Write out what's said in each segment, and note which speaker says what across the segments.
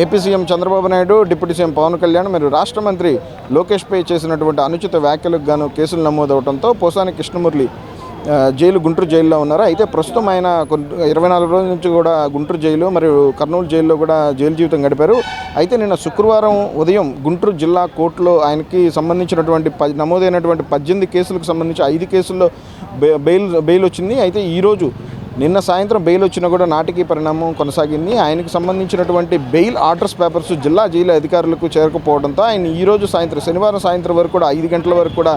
Speaker 1: AP CM Chandrababu Naidu deputy CM Pawan Kalyan మరియు రాష్ట్ర మంత్రి లోకేష్పై చేసినటువంటి అనుచిత వ్యాఖ్యలకు గాను కేసులు నమోదవడంతో పోసాని కృష్ణమురళి జైలు గుంటూరు జైల్లో ఉన్నారు. అయితే ప్రస్తుతం ఆయన ఇరవై నాలుగు రోజుల నుంచి కూడా గుంటూరు జైలు మరియు కర్నూలు జైల్లో కూడా జైలు జీవితం గడిపారు. అయితే నిన్న శుక్రవారం ఉదయం గుంటూరు జిల్లా కోర్టులో ఆయనకి సంబంధించినటువంటి ప నమోదైనటువంటి పద్దెనిమిది కేసులకు సంబంధించి ఐదు కేసుల్లో బె- బెయిల్ బెయిల్ వచ్చింది. అయితే ఈరోజు నిన్న సాయంత్రం బెయిల్ వచ్చినా కూడా నాటికీ పరిణామం కొనసాగింది. ఆయనకు సంబంధించినటువంటి బెయిల్ ఆర్డర్స్ పేపర్స్ జిల్లా జైలు అధికారులకు చేరకపోవడంతో ఆయన ఈరోజు సాయంత్రం శనివారం సాయంత్రం వరకు కూడా ఐదు గంటల వరకు కూడా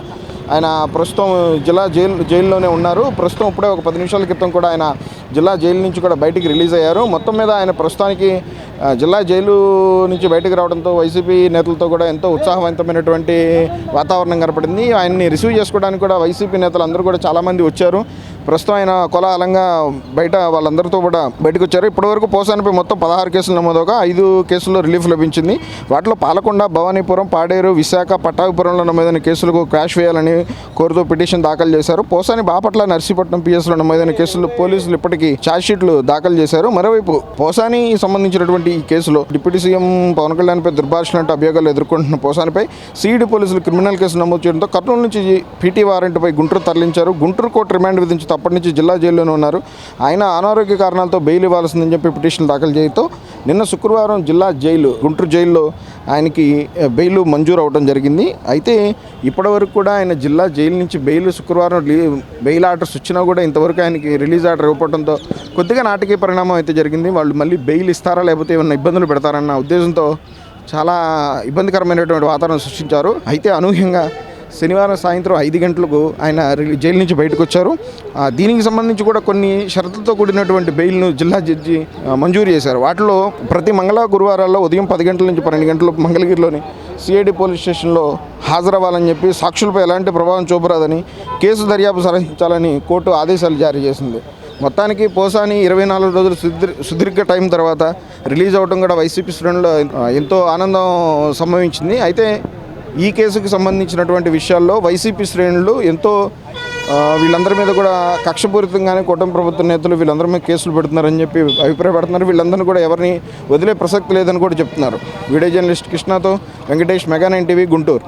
Speaker 1: ఆయన ప్రస్తుతం జిల్లా జైలు జైల్లోనే ఉన్నారు. ప్రస్తుతం ఇప్పుడే ఒక పది నిమిషాల క్రితం కూడా ఆయన జిల్లా జైలు నుంచి కూడా బయటికి రిలీజ్ అయ్యారు. మొత్తం మీద ఆయన ప్రస్తుతానికి జిల్లా జైలు నుంచి బయటకు రావడంతో వైసీపీ నేతలతో కూడా ఎంతో ఉత్సాహవంతమైనటువంటి వాతావరణం కనపడింది. ఆయన్ని రిసీవ్ చేసుకోవడానికి కూడా వైసీపీ నేతలు అందరూ కూడా చాలామంది వచ్చారు. ప్రస్తుతం ఆయన కొలాహలంగా బయట వాళ్ళందరితో కూడా బయటకు వచ్చారు ఇప్పటివరకు పోసానిపై మొత్తం పదహారు కేసులు నమోదవగా ఐదు కేసుల్లో రిలీఫ్ లభించింది. వాటిలో పాలకొండ భవానీపురం పాడేరు విశాఖ పట్టాభిపురంలో నమోదైన కేసులకు క్రాష్ వేయాలని కోరుతూ పిటిషన్ దాఖలు చేశారు. పోసాని బాపట్ల నర్సీపట్నం పిఎస్లో నమోదైన కేసులు పోలీసులు ఇప్పటికీ ఛార్జ్షీట్లు దాఖలు చేశారు. మరోవైపు పోసాని సంబంధించినటువంటి ఈ కేసులో డిప్యూటీ సీఎం పవన్ కళ్యాణ్పై దుర్భాషలాంటి అభియోగాలు ఎదుర్కొంటున్న పోసానిపై సిఈడి పోలీసులు క్రిమినల్ కేసు నమోదు చేయడంతో కర్నూలు నుంచి పీటీ వారెంట్పై గుంటూరు తరలించారు. గుంటూరు కోర్టు రిమాండ్ విధించిన అప్పటి నుంచి జిల్లా జైల్లోనే ఉన్నారు. ఆయన అనారోగ్య కారణాలతో బెయిల్ ఇవ్వాల్సిందని చెప్పి పిటిషన్ దాఖలు చేయడంతో నిన్న శుక్రవారం జిల్లా జైలు గుంటూరు జైల్లో ఆయనకి బెయిల్ మంజూరు అవడం జరిగింది. అయితే ఇప్పటివరకు కూడా ఆయన జిల్లా జైలు నుంచి బెయిల్ శుక్రవారం బెయిల్ ఆర్డర్స్ వచ్చినా కూడా ఇంతవరకు ఆయనకి రిలీజ్ ఆర్డర్ ఇవ్వడంతో కొద్దిగా నాటకీయ పరిణామం అయితే జరిగింది. వాళ్ళు మళ్ళీ బెయిల్ ఇస్తారా లేకపోతే ఏమైనా ఇబ్బందులు పెడతారన్న ఉద్దేశంతో చాలా ఇబ్బందికరమైనటువంటి వాతావరణం సృష్టించారు. అయితే అనూహ్యంగా శనివారం సాయంత్రం ఐదు గంటలకు ఆయన జైలు నుంచి బయటకు వచ్చారు. దీనికి సంబంధించి కూడా కొన్ని షరతులతో కూడినటువంటి బెయిల్ను జిల్లా జడ్జి మంజూరు చేశారు. వాటిలో ప్రతి మంగళ గురువారాల్లో ఉదయం పది గంటల నుంచి పన్నెండు గంటలు మంగళగిరిలోని సిఐడి పోలీస్ స్టేషన్లో హాజరవ్వాలని చెప్పి సాక్షులపై ఎలాంటి ప్రభావం చూపరాదని కేసు దర్యాప్తు సలహించాలని కోర్టు ఆదేశాలు జారీ చేసింది. మొత్తానికి పోసాని ఇరవై నాలుగు రోజులు సుదీర్ఘ టైం తర్వాత రిలీజ్ అవ్వడం కూడా వైసీపీ శ్రేణుల్లో ఎంతో ఆనందం సంభవించింది. అయితే ఈ కేసుకు సంబంధించినటువంటి విషయాల్లో వైసీపీ శ్రేణులు ఎంతో వీళ్ళందరి మీద కూడా కక్షపూరితంగానే కూటమి ప్రభుత్వ నేతలు వీళ్ళందరి మీద కేసులు పెడుతున్నారని చెప్పి అభిప్రాయపడుతున్నారు. వీళ్ళందరినీ కూడా ఎవరిని వదిలే ప్రసక్తి లేదని కూడా చెప్తున్నారు. వీడియో జర్నలిస్ట్ కృష్ణతో Venkatesh mega nine TV Guntur.